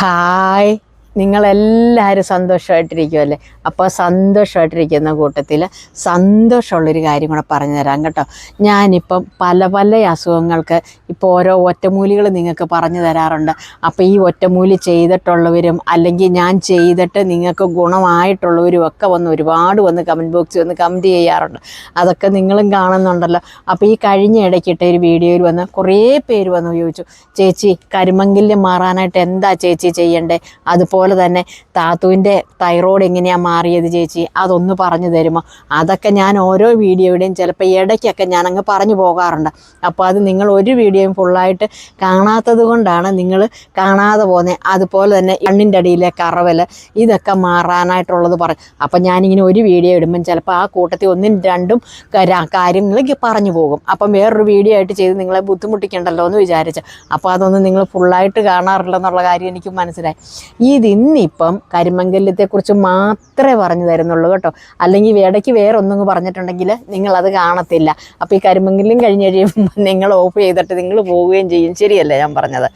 খায় നിങ്ങളെല്ലാവരും സന്തോഷമായിട്ടിരിക്കുമല്ലേ അപ്പോൾ സന്തോഷമായിട്ടിരിക്കുന്ന കൂട്ടത്തിൽ സന്തോഷമുള്ളൊരു കാര്യം കൂടെ പറഞ്ഞു തരാം കേട്ടോ. ഞാനിപ്പം പല പല അസുഖങ്ങൾക്ക് ഇപ്പോൾ ഓരോ ഒറ്റമൂലികൾ നിങ്ങൾക്ക് പറഞ്ഞു തരാറുണ്ട്. അപ്പോൾ ഈ ഒറ്റമൂലി ചെയ്തിട്ടുള്ളവരും അല്ലെങ്കിൽ ഞാൻ ചെയ്തിട്ട് നിങ്ങൾക്ക് ഗുണമായിട്ടുള്ളവരും ഒക്കെ വന്ന് ഒരുപാട് വന്ന് കമന്റ് ബോക്സിൽ വന്ന് കമന്റ് ചെയ്യാറുണ്ട്. അതൊക്കെ നിങ്ങളും കാണുന്നുണ്ടല്ലോ. അപ്പോൾ ഈ കഴിഞ്ഞ ഇടയ്ക്കിട്ട ഒരു വീഡിയോയിൽ വന്ന് കുറേ പേര് വന്ന് ചോദിച്ചു ചേച്ചി കരിമങ്കില്യം മാറാനായിട്ട് എന്താ ചേച്ചി ചെയ്യണ്ടേ? അതുപോലെ തന്നെ താത്തുവിന്റെ തൈറോയ്ഡ് എങ്ങനെയാണ് മാറിയത് ചേച്ചി? അതൊന്ന് പറഞ്ഞു തരുമോ? അതൊക്കെ ഞാൻ ഓരോ വീഡിയോയുടെയും ചിലപ്പോൾ ഇടയ്ക്കൊക്കെ ഞാൻ അങ്ങ് പറഞ്ഞു പോകാറുണ്ട്. അപ്പോൾ അത് നിങ്ങൾ ഒരു വീഡിയോയും ഫുള്ളായിട്ട് കാണാത്തത് കൊണ്ടാണ് നിങ്ങൾ കാണാതെ പോകുന്നത് അതുപോലെ തന്നെ എണ്ണിന്റെ അടിയിലെ കറവൽ ഇതൊക്കെ മാറാനായിട്ടുള്ളത് പറയും അപ്പം ഞാനിങ്ങനെ ഒരു വീഡിയോ ഇടുമ്പം ചിലപ്പോൾ ആ കൂട്ടത്തിൽ ഒന്നും രണ്ടും കാര്യങ്ങളൊക്കെ പറഞ്ഞു പോകും. അപ്പം വേറൊരു വീഡിയോ ആയിട്ട് ചെയ്ത് നിങ്ങളെ ബുദ്ധിമുട്ടിക്കണ്ടല്ലോ എന്ന് വിചാരിച്ച്. അപ്പോൾ അതൊന്നും നിങ്ങൾ ഫുള്ളായിട്ട് കാണാറില്ലെന്നുള്ള കാര്യം എനിക്ക് മനസ്സിലായി. ഇത് ഇന്നിപ്പം കരിമംഗല്യത്തെക്കുറിച്ച് മാത്രമേ പറഞ്ഞു തരുന്നുള്ളൂ കേട്ടോ. അല്ലെങ്കിൽ ഇടയ്ക്ക് വേറെ ഒന്നും പറഞ്ഞിട്ടുണ്ടെങ്കിൽ അത് കാണത്തില്ല. അപ്പോൾ ഈ കരിമംഗല്യം കഴിഞ്ഞ് കഴിയുമ്പോൾ നിങ്ങൾ ഓഫ് ചെയ്തിട്ട് നിങ്ങൾ പോവുകയും ചെയ്യും. ശരിയല്ലേ ഞാൻ പറഞ്ഞത്?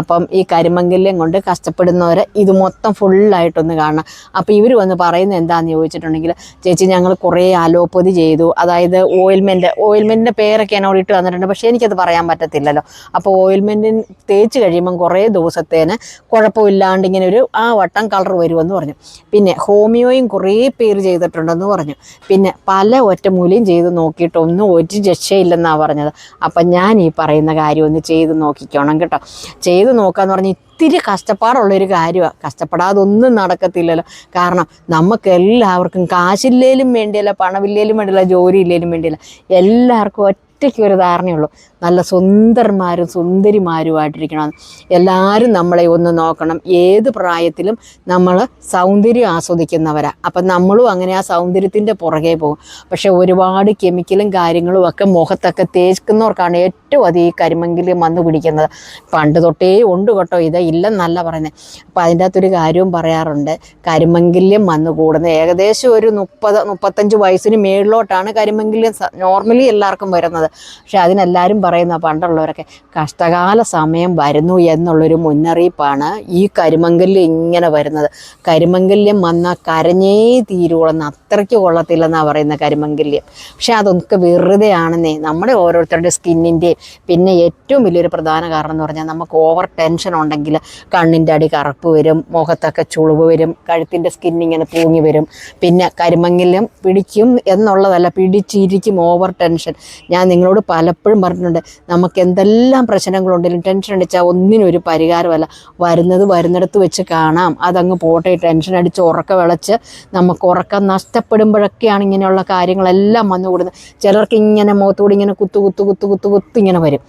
അപ്പം ഈ കരിമംഗല്യം കൊണ്ട് കഷ്ടപ്പെടുന്നവർ ഇത് മൊത്തം ഫുള്ളായിട്ടൊന്ന് കാണണം. അപ്പോൾ ഇവർ വന്ന് പറയുന്നത് എന്താണെന്ന് ചോദിച്ചിട്ടുണ്ടെങ്കിൽ ചേച്ചി ഞങ്ങൾ കുറേ അലോപ്പതി ചെയ്തു. അതായത് ഓയിൽമെന്റ് ഓയിൽമെന്റിന്റെ പേരൊക്കെ എന്നോട് ഇട്ട് തന്നിട്ടുണ്ട്. പക്ഷേ എനിക്കത് പറയാൻ പറ്റത്തില്ലല്ലോ. അപ്പോൾ ഓയിൽമെന്റിന് തേച്ച് കഴിയുമ്പം കുറേ ദിവസത്തേന് കുഴപ്പമില്ലാണ്ട് ഇങ്ങനെ ഒരു വട്ടം കളർ വരുമെന്ന് പറഞ്ഞു. പിന്നെ ഹോമിയോയും കുറേ പേര് ചെയ്തിട്ടുണ്ടെന്ന് പറഞ്ഞു. പിന്നെ പല ഒറ്റമൂലിയും ചെയ്ത് നോക്കിയിട്ടൊന്നും ഒരു രക്ഷയില്ലെന്നാണ് പറഞ്ഞത്. അപ്പം ഞാൻ ഈ പറയുന്ന കാര്യം ഒന്ന് ചെയ്ത് നോക്കിക്കോണം കേട്ടോ. ചെയ്ത് നോക്കാന്ന് പറഞ്ഞ് ഇത്തിരി കഷ്ടപ്പാടുള്ളൊരു കാര്യമാണ് കഷ്ടപ്പെടാതെ ഒന്നും നടക്കത്തില്ലല്ലോ. കാരണം നമുക്ക് എല്ലാവർക്കും കാശില്ലേലും വേണ്ടിയല്ല പണമില്ലേലും വേണ്ടിയല്ല ജോലി ഇല്ലേലും വേണ്ടിയല്ല. എല്ലാവർക്കും ഒറ്റയ്ക്ക് ഒരു ധാരണയുള്ളൂ. നല്ല സുന്ദരന്മാരും സുന്ദരിമാരുമായിട്ടിരിക്കണം. എല്ലാവരും നമ്മളെ ഒന്ന് നോക്കണം. ഏത് പ്രായത്തിലും നമ്മൾ സൗന്ദര്യം ആസ്വദിക്കുന്നവരാണ് അപ്പം നമ്മളും അങ്ങനെ ആ സൗന്ദര്യത്തിന്റെ പുറകെ പോകും. പക്ഷേ ഒരുപാട് കെമിക്കലും കാര്യങ്ങളും ഒക്കെ മുഖത്തൊക്കെ തേക്കുന്നവർക്കാണ് ഏറ്റവും അധികം ഈ കരിമങ്കിലും വന്ന് പിടിക്കുന്നത്. പണ്ട് തൊട്ടേ ഉണ്ട് കേട്ടോ ഇത് ഇല്ലെന്നല്ല പറയുന്നത്. അപ്പോൾ അതിന്റെ അകത്തൊരു കാര്യവും പറയാറുണ്ട്. കരിമംഗല്യം വന്ന് കൂടുന്നത്. ഏകദേശം ഒരു മുപ്പത് മുപ്പത്തഞ്ച് വയസ്സിന് മേളിലോട്ടാണ് കരിമംഗല്യം നോർമലി എല്ലാവർക്കും വരുന്നത്. പക്ഷെ അതിനെല്ലാവരും പറയുന്ന പണ്ടുള്ളവരൊക്കെ കഷ്ടകാല സമയം വരുന്നു എന്നുള്ളൊരു മുന്നറിയിപ്പാണ് ഈ കരിമങ്കല്യം ഇങ്ങനെ വരുന്നത്. കരിമങ്കല്യം വന്നാൽ കരഞ്ഞേ തീരുവോളെന്ന് അത്രയ്ക്ക് കൊള്ളത്തില്ലെന്നാണ് പറയുന്ന കരിമങ്കല്യം. പക്ഷെ അതൊക്കെ വെറുതെയാണെന്നേ നമ്മുടെ ഓരോരുത്തരുടെ സ്കിന്നിന്റെയും പിന്നെ ഏറ്റവും വലിയൊരു പ്രധാന കാരണം എന്ന് പറഞ്ഞാൽ നമുക്ക് ഓവർ ടെൻഷൻ ഉണ്ടെങ്കിൽ കണ്ണിന്റെ അടി കറുപ്പ് വരും മുഖത്തൊക്കെ ചുളിവ് വരും കഴുത്തിന്റെ സ്കിൻ ഇങ്ങനെ തൂങ്ങി വരും. പിന്നെ കരിമങ്കല്യം പിടിക്കും എന്നുള്ളതല്ല പിടിച്ചിരിക്കും ഓവർ ടെൻഷൻ. ഞാൻ നിങ്ങളോട് പലപ്പോഴും പറഞ്ഞിട്ടുണ്ട് നമുക്ക് എന്തെല്ലാം പ്രശ്നങ്ങളുണ്ടെങ്കിലും ടെൻഷൻ അടിച്ചാൽ ഒന്നിനും ഒരു പരിഹാരമല്ല. വരുന്നത് വരുന്നിടത്ത് വെച്ച് കാണാം. അതങ്ങ് പോട്ടെ. ടെൻഷൻ അടിച്ച് ഉറക്ക വിളച്ച് നമുക്ക് ഉറക്കം നഷ്ടപ്പെടുമ്പോഴൊക്കെയാണ് ഇങ്ങനെയുള്ള കാര്യങ്ങളെല്ലാം വന്നു കൂടുന്നത്. ചിലർക്ക് ഇങ്ങനെ മുഖത്തുകൂടി ഇങ്ങനെ കുത്തു കുത്തു കുത്തു കുത്തു കുത്തു ഇങ്ങനെ വരും.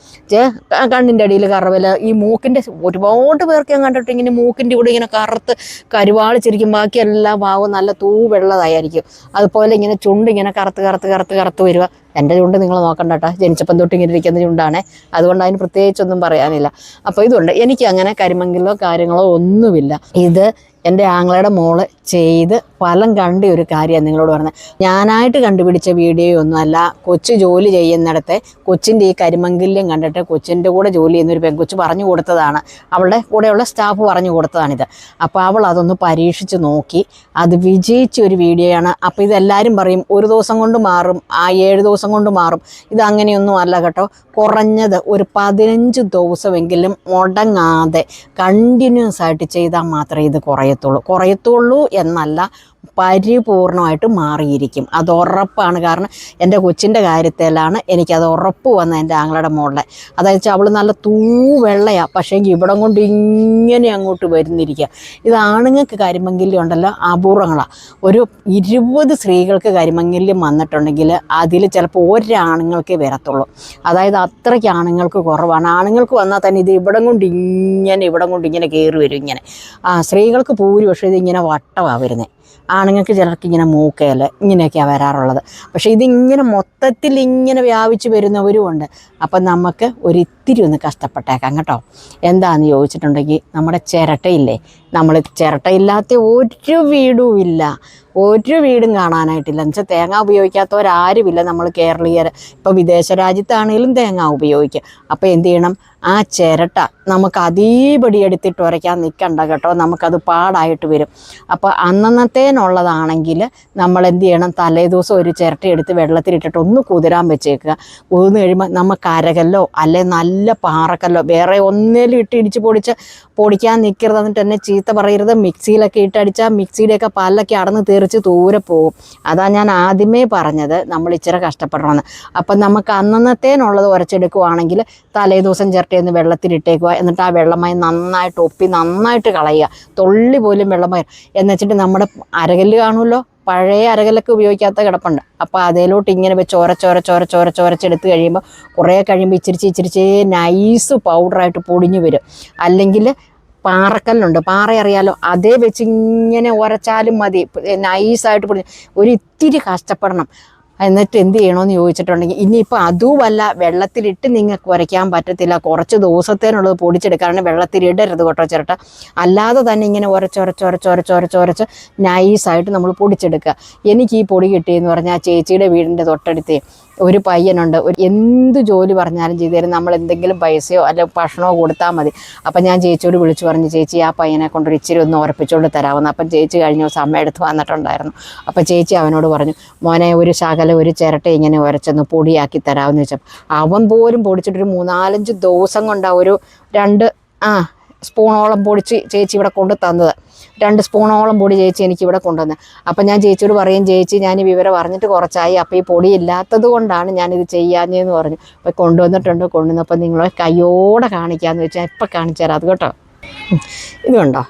കണ്ണിന്റെ അടിയിൽ കറവല ഈ മൂക്കിന്റെ ഒരുപാട് പേർക്ക് ഞാൻ കണ്ടിട്ട് ഇങ്ങനെ മൂക്കിന്റെ കൂടെ ഇങ്ങനെ കറുത്ത് കരുവാളിച്ചിരിക്കും ബാക്കി ഭാവവും നല്ല തൂവെള്ളതായിരിക്കും. അതുപോലെ ഇങ്ങനെ ചുണ്ട് ഇങ്ങനെ കറുത്ത് കറുത്ത് കറുത്ത് കറുത്ത് വരിക. എന്റെ ചുണ്ട് നിങ്ങൾ നോക്കണ്ട കേട്ടോ ജനിച്ചപ്പം തൊട്ട് ഇങ്ങനെ ഇരിക്കുന്ന ചുണ്ടാണ്. അതുകൊണ്ട് അതിന് പ്രത്യേകിച്ചൊന്നും പറയാനില്ല. അപ്പോൾ ഇതുണ്ട്. എനിക്ക് അങ്ങനെ കരിമങ്കിലോ കാര്യങ്ങളോ ഒന്നുമില്ല. ഇത് എന്റെ ആങ്ങളയുടെ മോൾ ചെയ്ത് ഫലം കണ്ട ഒരു കാര്യമാണ് നിങ്ങളോട് പറഞ്ഞത്. ഞാനായിട്ട് കണ്ടുപിടിച്ച വീഡിയോ ഒന്നുമല്ല കൊച്ചു ജോലി ചെയ്യുന്നിടത്തെ കൊച്ചിന്റെ ഈ കരിമംഗല്യം കണ്ടിട്ട് കൊച്ചിന്റെ കൂടെ ജോലി ചെയ്യുന്ന ഒരു പെൺകൊച്ച് പറഞ്ഞു കൊടുത്തതാണ്. അവളുടെ കൂടെയുള്ള സ്റ്റാഫ് പറഞ്ഞു കൊടുത്തതാണിത്. അപ്പോൾ അവൾ അതൊന്ന് പരീക്ഷിച്ച് നോക്കി. അത് വിജയിച്ച ഒരു വീഡിയോയാണ്. അപ്പോൾ ഇതെല്ലാവരും പറയും ഒരു ദിവസം കൊണ്ട് മാറും ആ ഏഴ് ദിവസം കൊണ്ട് മാറും. ഇത് അല്ല കേട്ടോ. കുറഞ്ഞത് ഒരു പതിനഞ്ച് ദിവസമെങ്കിലും മുടങ്ങാതെ കണ്ടിന്യൂസ് ആയിട്ട് ചെയ്താൽ മാത്രമേ ഇത് കുറയത്തുള്ളൂ കുറയത്തുള്ളൂ എന്നല്ല പരിപൂർണമായിട്ട് മാറിയിരിക്കും. അത് ഉറപ്പാണ്. കാരണം എന്റെ കൊച്ചിന്റെ കാര്യത്തിലാണ് എനിക്കത് ഉറപ്പ് വന്നത് എന്റെ ആങ്ങളുടെ മോളുടെ അതായത് വെച്ചാൽ അവൾ നല്ല തൂ വെള്ളയാണ് പക്ഷേ ഇവിടം കൊണ്ട് ഇങ്ങനെ അങ്ങോട്ട് വരുന്നിരിക്കുക. ഇത് ആണുങ്ങൾക്ക് കരിമങ്കില്യം ഉണ്ടല്ലോ അപൂർവങ്ങളാണ് ഒരു ഇരുപത് സ്ത്രീകൾക്ക് കരിമങ്കില്യം വന്നിട്ടുണ്ടെങ്കിൽ അതിൽ ചിലപ്പോൾ ഒരാണുങ്ങൾക്കേ വരത്തുള്ളൂ. അതായത് അത്രയ്ക്ക് ആണുങ്ങൾക്ക് കുറവാണ്. ആണുങ്ങൾക്ക് വന്നാൽ തന്നെ ഇത് ഇവിടം കൊണ്ട് ഇങ്ങനെ ഇവിടം കൊണ്ട് ഇങ്ങനെ കയറി വരും ഇങ്ങനെ. ആ സ്ത്രീകൾക്ക് ഭൂരിപക്ഷം ഇത് ഇങ്ങനെ വട്ടമാണ് വരുന്നത് ആണുങ്ങൾക്ക് ചിലർക്ക് ഇങ്ങനെ മൂക്കയിൽ ഇങ്ങനെയൊക്കെയാണ് വരാറുള്ളത്. പക്ഷേ ഇതിങ്ങനെ മൊത്തത്തിൽ ഇങ്ങനെ വ്യാപിച്ച് വരുന്നവരും ഉണ്ട് അപ്പം നമുക്ക് ഒരു ഒത്തിരി ഒന്ന് കഷ്ടപ്പെട്ടേക്കാം കേട്ടോ. എന്താണെന്ന് ചോദിച്ചിട്ടുണ്ടെങ്കിൽ നമ്മുടെ ചിരട്ടയില്ലേ? നമ്മൾ ചിരട്ടയില്ലാത്ത ഒരു വീടും ഇല്ല ഒരു വീടും കാണാനായിട്ടില്ല. എന്ന് വെച്ചാൽ തേങ്ങ ഉപയോഗിക്കാത്തവരാരുമില്ല നമ്മൾ കേരളീയർ ഇപ്പോൾ വിദേശ രാജ്യത്താണെങ്കിലും തേങ്ങ ഉപയോഗിക്കുക അപ്പോൾ എന്ത് ചെയ്യണം? ആ ചിരട്ട നമുക്ക് അതീപടി എടുത്തിട്ട് ഉരയ്ക്കാൻ നിൽക്കണ്ട കേട്ടോ. നമുക്കത് പാടായിട്ട് വരും. അപ്പോൾ അന്നന്നത്തേനുള്ളതാണെങ്കിൽ നമ്മൾ എന്ത് ചെയ്യണം? തലേ ദിവസം ഒരു ചിരട്ട എടുത്ത് വെള്ളത്തിലിട്ടിട്ട് ഒന്ന് കുതിരാൻ വെച്ചേക്കുക. കുതിർന്ന് കഴിയുമ്പോൾ നമുക്ക് അരകല്ലോ അല്ലെ നല്ല പാറക്കല്ലോ. വേറെ ഒന്നേലും ഇട്ട് ഇടിച്ച് പൊടിച്ച് പൊടിക്കാൻ നിൽക്കരുത് എന്നിട്ട് എന്നെ ചീത്ത പറയരുത്. മിക്സിയിലൊക്കെ ഇട്ടടിച്ചാൽ മിക്സിയുടെയൊക്കെ പല്ലൊക്കെ അടന്ന് തീർച്ച് ദൂരെ പോകും. അതാ ഞാൻ ആദ്യമേ പറഞ്ഞത്. നമ്മൾ ഇച്ചിരി കഷ്ടപ്പെടണമെന്ന് അപ്പം നമുക്ക് അന്നന്നത്തേനുള്ളത് ഉരച്ചെടുക്കുവാണെങ്കിൽ തലേ ദിവസം ചിരട്ടയൊന്ന് വെള്ളത്തിലിട്ടേക്കുക. എന്നിട്ട് ആ വെള്ളമായി നന്നായിട്ട് ഒപ്പി നന്നായിട്ട് കളയുക. തൊള്ളി പോലും വെള്ളമായി. എന്നുവെച്ചിട്ട് നമ്മുടെ അരകല്ല് കാണുമല്ലോ? പഴയ അരകല്ലൊക്കെ ഉപയോഗിക്കാത്ത കിടപ്പുണ്ട്. അപ്പോൾ അതിലോട്ട് ഇങ്ങനെ വെച്ച് ഓരച്ചോര ചോര ചോര ചോരച്ചെടുത്ത് കഴിയുമ്പോൾ കുറേ കഴിയുമ്പോൾ ഇച്ചിരിച്ച് ഇച്ചിരിച്ചേ നൈസ് പൗഡറായിട്ട് പൊടിഞ്ഞു വരും. അല്ലെങ്കിൽ പാറക്കല്ലുണ്ട്. പാറ അറിയാലോ? അതേ വെച്ച് ഇങ്ങനെ ഉരച്ചാലും മതി. നൈസായിട്ട് പൊടി ഒരു ഇത്തിരി കഷ്ടപ്പെടണം. എന്നിട്ട് എന്ത് ചെയ്യണമെന്ന് ചോദിച്ചിട്ടുണ്ടെങ്കിൽ ഇനിയിപ്പോൾ അതുമല്ല വെള്ളത്തിലിട്ട് നിങ്ങൾക്ക് ഉരയ്ക്കാൻ പറ്റത്തില്ല. കുറച്ച് ദിവസത്തേനുള്ളത് പൊടിച്ചെടുക്കാനാണ് വെള്ളത്തിലിടരുത് കേട്ടോ ചിരട്ട. അല്ലാതെ തന്നെ ഇങ്ങനെ ഉരച്ചൊരച്ചൊരച്ചൊരച്ചൊരച്ചൊരച്ച് നൈസായിട്ട് നമ്മൾ പൊടിച്ചെടുക്കുക. എനിക്ക് ഈ പൊടി കിട്ടിയെന്ന് പറഞ്ഞാൽ ചേച്ചിയുടെ വീടിന്റെ തൊട്ടടുത്ത്. ഒരു പയ്യനുണ്ട് എന്ത് ജോലി പറഞ്ഞാലും ചെയ്തു തരും. നമ്മൾ എന്തെങ്കിലും പൈസയോ അല്ല ഭക്ഷണമോ കൊടുത്താൽ മതി. അപ്പം ഞാൻ ചേച്ചിയോട് വിളിച്ചു പറഞ്ഞു ചേച്ചി ആ പയ്യനെ കൊണ്ടൊരു ഇച്ചിരി ഒന്ന് ഉറപ്പിച്ചുകൊണ്ട് തരാമെന്ന്. അപ്പം ചേച്ചി കഴിഞ്ഞ ദിവസം അമ്മ എടുത്ത് വന്നിട്ടുണ്ടായിരുന്നു. അപ്പം ചേച്ചി അവനോട് പറഞ്ഞു മോനെ ഒരു ശകലം ഒരു ചിരട്ട ഇങ്ങനെ ഉരച്ചൊന്ന് പൊടിയാക്കി തരാമെന്ന് വെച്ചപ്പോൾ അവൻ പോലും പൊടിച്ചിട്ടൊരു മൂന്നാലഞ്ച് ദിവസം കൊണ്ടാണ് ഒരു രണ്ട് ആ സ്പൂണോളം പൊടിച്ച് ചേച്ചി ഇവിടെ കൊണ്ട് തന്നത്. രണ്ട് സ്പൂണോളം പൊടി ചേച്ചി എനിക്ക് ഇവിടെ കൊണ്ടുവന്നത് അപ്പം ഞാൻ ചേച്ചിയോട് പറയും ചേച്ചി ഞാൻ ഈ വിവരം അറിഞ്ഞിട്ട് കുറച്ചായി. അപ്പോൾ ഈ പൊടി ഇല്ലാത്തത് കൊണ്ടാണ് ഞാനിത് ചെയ്യാഞ്ഞതെന്ന് പറഞ്ഞു. അപ്പോൾ കൊണ്ടുവന്നിട്ടുണ്ട് കൊണ്ടുവന്നപ്പോൾ നിങ്ങളെ കയ്യോടെ കാണിക്കാമെന്ന് വെച്ചാൽ ഇപ്പം കാണിച്ചു തരാം. അത് കേട്ടോ. ഇത് കണ്ടോ?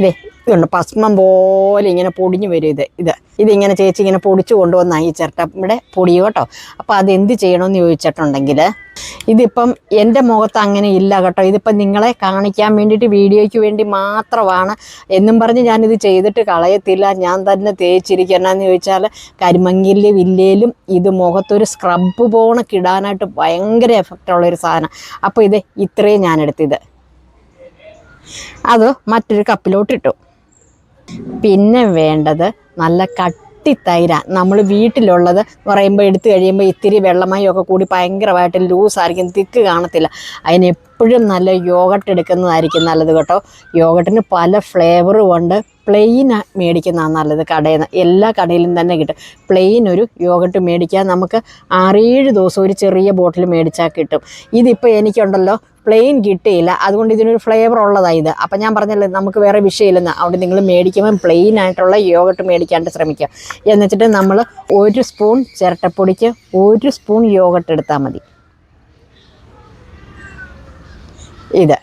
ഇതേ ഇതുണ്ട്. ഭസ്മം പോലെ ഇങ്ങനെ പൊടിഞ്ഞു വരും ഇത്. ഇത് ഇതിങ്ങനെ ചേച്ചി ഇങ്ങനെ പൊടിച്ചു കൊണ്ടുവന്ന ഈ ചിരട്ടയുടെ പൊടി കേട്ടോ. അപ്പോൾ അത് എന്ത് ചെയ്യണമെന്ന് ചോദിച്ചിട്ടുണ്ടെങ്കിൽ ഇതിപ്പം എന്റെ മുഖത്ത് അങ്ങനെ ഇല്ല കേട്ടോ. ഇതിപ്പം നിങ്ങളെ കാണിക്കാൻ വേണ്ടിയിട്ട് വീഡിയോയ്ക്ക് വേണ്ടി മാത്രമാണ് എന്നും പറഞ്ഞ് ഞാനിത് ചെയ്തിട്ട് കളയത്തില്ല. ഞാൻ തന്നെ തേച്ചിരിക്കണമെന്ന് ചോദിച്ചാൽ കരിമങ്കിൽ വില്ലേലും ഇത് മുഖത്തൊരു സ്ക്രബ് പോണക്കിടാനായിട്ട് ഭയങ്കര എഫക്റ്റുള്ളൊരു സാധനം. അപ്പോൾ ഇത് ഇത്രയും ഞാൻ എടുത്തിത് അത് മറ്റൊരു കപ്പിലോട്ട് ഇട്ടു പിന്നെ വേണ്ടത് നല്ല കട്ടി തൈര. നമ്മൾ വീട്ടിലുള്ളത് പറയുമ്പോൾ എടുത്തു കഴിയുമ്പോൾ ഇത്തിരി ഒക്കെ കൂടി ഭയങ്കരമായിട്ട് ലൂസായിരിക്കും തിക്ക് കാണത്തില്ല. അതിന് എപ്പോഴും നല്ല യോഗട്ട് എടുക്കുന്നതായിരിക്കും നല്ലത് കേട്ടോ. യോഗട്ടിന് പല ഫ്ലേവറും ഉണ്ട്. പ്ലെയിൻ മേടിക്കുന്നതാണ് നല്ലത് കടയിൽ നിന്ന് എല്ലാ കടയിലും തന്നെ കിട്ടും. പ്ലെയിൻ ഒരു യോഗട്ട് മേടിക്കാൻ നമുക്ക് ആറേഴ് ദിവസം ഒരു ചെറിയ ബോട്ടിൽ മേടിച്ചാൽ കിട്ടും. ഇതിപ്പോൾ എനിക്കുണ്ടല്ലോ പ്ലെയിൻ കിട്ടിയില്ല. അതുകൊണ്ട് ഇതിനൊരു ഫ്ലേവർ ഉള്ളതാണ് ഇത്. അപ്പം ഞാൻ പറഞ്ഞല്ലോ നമുക്ക് വേറെ വിഷയമില്ലെന്ന്. അതുകൊണ്ട് നിങ്ങൾ മേടിക്കുമ്പം പ്ലെയിൻ ആയിട്ടുള്ള യോഗട്ട് മേടിക്കാണ്ട് ശ്രമിക്കുക. എന്നുവെച്ചിട്ട് നമ്മൾ ഒരു സ്പൂൺ ചിരട്ടപ്പൊടിക്ക് ഒരു സ്പൂൺ യോഗട്ട് എടുത്താൽ മതി. ഇത്.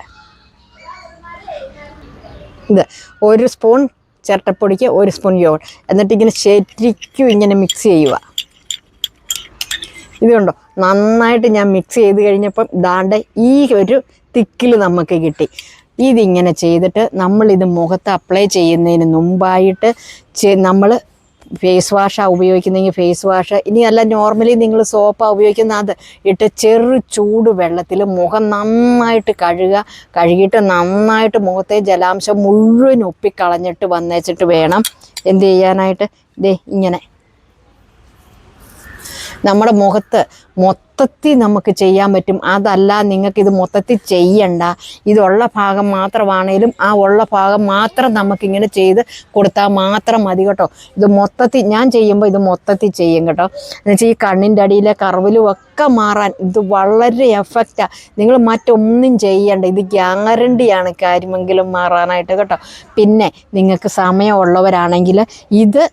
ഇത് ഒരു സ്പൂൺ ചിരട്ടപ്പൊടിക്ക് ഒരു സ്പൂൺ യോഗ എന്നിട്ട് ഇങ്ങനെ ശരിക്കും ഇങ്ങനെ മിക്സ് ചെയ്യുക. ഇതുണ്ടോ നന്നായിട്ട് ഞാൻ മിക്സ് ചെയ്ത് കഴിഞ്ഞപ്പം ദാണ്ട് ഈ ഒരു തിക്കിൽ നമുക്ക് കിട്ടി. ഇതിങ്ങനെ ചെയ്തിട്ട് നമ്മളിത് മുഖത്ത് അപ്ലൈ ചെയ്യുന്നതിന് മുമ്പായിട്ട് നമ്മൾ ഫേസ് വാഷാണ് ഉപയോഗിക്കുന്നതെങ്കിൽ ഫേസ് വാഷ് ഇനി അല്ല നോർമലി നിങ്ങൾ സോപ്പാണ് ഉപയോഗിക്കുന്ന അത് ഇട്ട് ചെറു ചൂട് വെള്ളത്തിൽ മുഖം നന്നായിട്ട് കഴുകുക കഴുകിയിട്ട് നന്നായിട്ട് മുഖത്തെ ജലാംശം മുഴുവൻ ഒപ്പിക്കളഞ്ഞിട്ട് വന്നേച്ചിട്ട് വേണം എന്ത് ചെയ്യാനായിട്ട്. ദേ ഇങ്ങനെ. നമ്മുടെ മുഖത്ത് മൊത്തത്തിൽ നമുക്ക് ചെയ്യാൻ പറ്റും. അതല്ല നിങ്ങൾക്ക് ഇത് മൊത്തത്തിൽ ചെയ്യണ്ട. ഇതുള്ള ഭാഗം മാത്രമാണേലും ആ ഉള്ള ഭാഗം മാത്രം നമുക്കിങ്ങനെ ചെയ്ത് കൊടുത്താൽ മാത്രം മതി കേട്ടോ. ഇത് മൊത്തത്തിൽ ഞാൻ ചെയ്യുമ്പോൾ ഇത് മൊത്തത്തിൽ ചെയ്യും കേട്ടോ. എന്നുവെച്ചാൽ ഈ കണ്ണിന്റെ അടിയിലെ കറവിലും ഒക്കെ മാറാൻ ഇത് വളരെ എഫക്റ്റാണ് നിങ്ങൾ മറ്റൊന്നും ചെയ്യണ്ട. ഇത് ഗ്യാരണ്ടിയാണ് കാര്യമെങ്കിലും മാറാനായിട്ട് കേട്ടോ. പിന്നെ നിങ്ങൾക്ക് സമയമുള്ളവരാണെങ്കിൽ ഇത്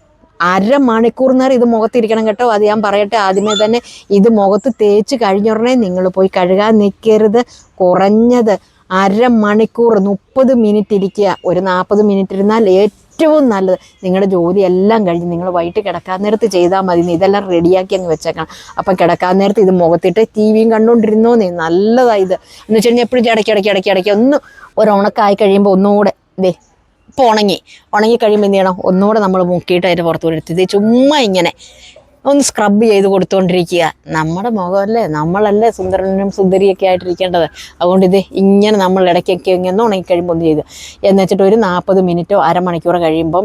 അരമണിക്കൂർ നേരം ഇത് മുഖത്തിരിക്കണം കേട്ടോ. അത് ഞാൻ പറയട്ടെ ആദ്യമേ തന്നെ ഇത് മുഖത്ത് തേച്ച് കഴിഞ്ഞുടനെ നിങ്ങൾ പോയി കഴുകാൻ നിൽക്കരുത് കുറഞ്ഞത് അരമണിക്കൂർ മുപ്പത് മിനിറ്റ് ഇരിക്കുക. ഒരു നാൽപ്പത് മിനിറ്റ് ഇരുന്നാൽ ഏറ്റവും നല്ലത്. നിങ്ങളുടെ ജോലി എല്ലാം കഴിഞ്ഞ് നിങ്ങൾ വൈകിട്ട് കിടക്കാൻ നേരത്ത് ചെയ്താൽ മതി. ഇതെല്ലാം റെഡിയാക്കി അങ്ങ് വെച്ചേക്കണം. അപ്പം കിടക്കാൻ നേരത്ത് ഇത് മുഖത്തിട്ട് ടി വിയും കണ്ടുകൊണ്ടിരുന്നോ നീ? നല്ലതാണ് ഇത്. എന്ന് വെച്ച് കഴിഞ്ഞാൽ എപ്പോഴും ഇടയ്ക്ക് ഇടയ്ക്ക് ഇടയ്ക്ക് ഇടയ്ക്ക് ഒന്ന് ഒരു ഉണക്കായി കഴിയുമ്പോൾ ഒന്നുകൂടെ ദേ ഉണങ്ങി ഉണങ്ങി. കഴിയുമ്പോൾ എന്ത് ചെയ്യണം? ഒന്നുകൂടെ നമ്മൾ മുക്കിയിട്ട് അതിന്റെ പുറത്തുകൂടെ എടുത്തിട്ട് ചുമ്മാ ഇങ്ങനെ ഒന്ന് സ്ക്രബ് ചെയ്ത് കൊടുത്തുകൊണ്ടിരിക്കുക നമ്മുടെ മുഖമല്ലേ? നമ്മളല്ലേ സുന്ദരനും സുന്ദരിയൊക്കെ ആയിട്ടിരിക്കേണ്ടത്? അതുകൊണ്ട് ഇത് ഇങ്ങനെ നമ്മൾ ഇടയ്ക്കൊക്കെ ഇങ്ങനെ ഉണങ്ങി കഴിയുമ്പോൾ ഒന്ന് ചെയ്ത്. എന്നുവെച്ചിട്ട് ഒരു നാൽപ്പത് മിനിറ്റോ അരമണിക്കൂറോ കഴിയുമ്പം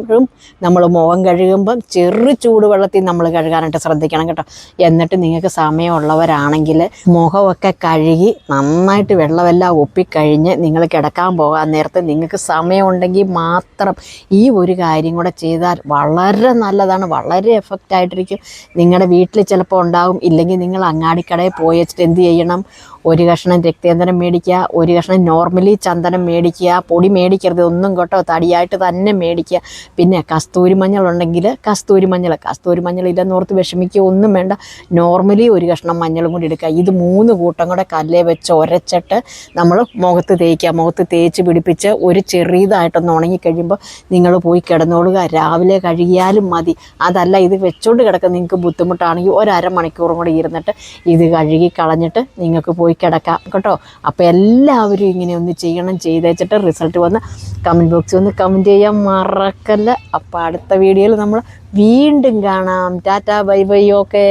നമ്മൾ മുഖം കഴുകുമ്പം ചെറു ചൂടുവെള്ളത്തിൽ നമ്മൾ കഴുകാനായിട്ട് ശ്രദ്ധിക്കണം കേട്ടോ. എന്നിട്ട് നിങ്ങൾക്ക് സമയമുള്ളവരാണെങ്കിൽ മുഖമൊക്കെ കഴുകി നന്നായിട്ട് വെള്ളമെല്ലാം ഒപ്പിക്കഴിഞ്ഞ് നിങ്ങൾ കിടക്കാൻ പോകാൻ നേരത്തെ നിങ്ങൾക്ക് സമയമുണ്ടെങ്കിൽ മാത്രം ഈ ഒരു കാര്യം കൂടെ ചെയ്താൽ വളരെ നല്ലതാണ്. വളരെ എഫക്റ്റ് ആയിട്ടിരിക്കും. നിങ്ങളുടെ വീട്ടിൽ ചിലപ്പോൾ ഉണ്ടാവും ഇല്ലെങ്കിൽ നിങ്ങൾ അങ്ങാടിക്കടയിൽ പോയി വെച്ചിട്ട് എന്ത് ചെയ്യണം? ഒരു കഷ്ണം രക്തചന്ദനം മേടിക്കുക ഒരു കഷ്ണം നോർമലി ചന്ദനം മേടിക്കുക പൊടി മേടിക്കരുത് ഒന്നും കേട്ടോ തടിയായിട്ട് തന്നെ മേടിക്കുക. പിന്നെ കസ്തൂരി മഞ്ഞൾ ഉണ്ടെങ്കിൽ കസ്തൂരി മഞ്ഞൾ കസ്തൂരി മഞ്ഞൾ ഇല്ലെന്ന് ഓർത്ത് വിഷമിക്കുക ഒന്നും വേണ്ട. നോർമലി ഒരു കഷ്ണം മഞ്ഞളും കൂടി എടുക്കുക. ഇത് മൂന്ന് കൂട്ടം കൂടെ കല്ലേ വെച്ച് ഒരച്ചിട്ട് നമ്മൾ മുഖത്ത് തേക്കുക. മുഖത്ത് തേച്ച് പിടിപ്പിച്ച് ഒരു ചെറിയതായിട്ടൊന്ന് ഉണങ്ങിക്കഴിയുമ്പോൾ നിങ്ങൾ പോയി കിടന്നോളുക. രാവിലെ കഴുകിയാലും മതി. അതല്ല ഇത് വെച്ചോണ്ട് കിടക്കുന്ന നിങ്ങൾക്ക് ബുദ്ധിമുട്ടാണെങ്കിൽ ഒരമണിക്കൂറും കൂടി ഇരുന്നിട്ട് ഇത് കഴുകി കളഞ്ഞിട്ട് നിങ്ങൾക്ക് പോയി കിടക്കാം കേട്ടോ. അപ്പോൾ എല്ലാവരും ഇങ്ങനെ ഒന്ന് ചെയ്യണം ചെയ്തേച്ചിട്ട് റിസൾട്ട് വന്ന് കമന്റ് ബോക്സിൽ ഒന്ന് കമന്റ് ചെയ്യാൻ മറക്കല്ല. അപ്പോൾ അടുത്ത വീഡിയോയിൽ നമ്മൾ വീണ്ടും കാണാം. Tata bye bye okay.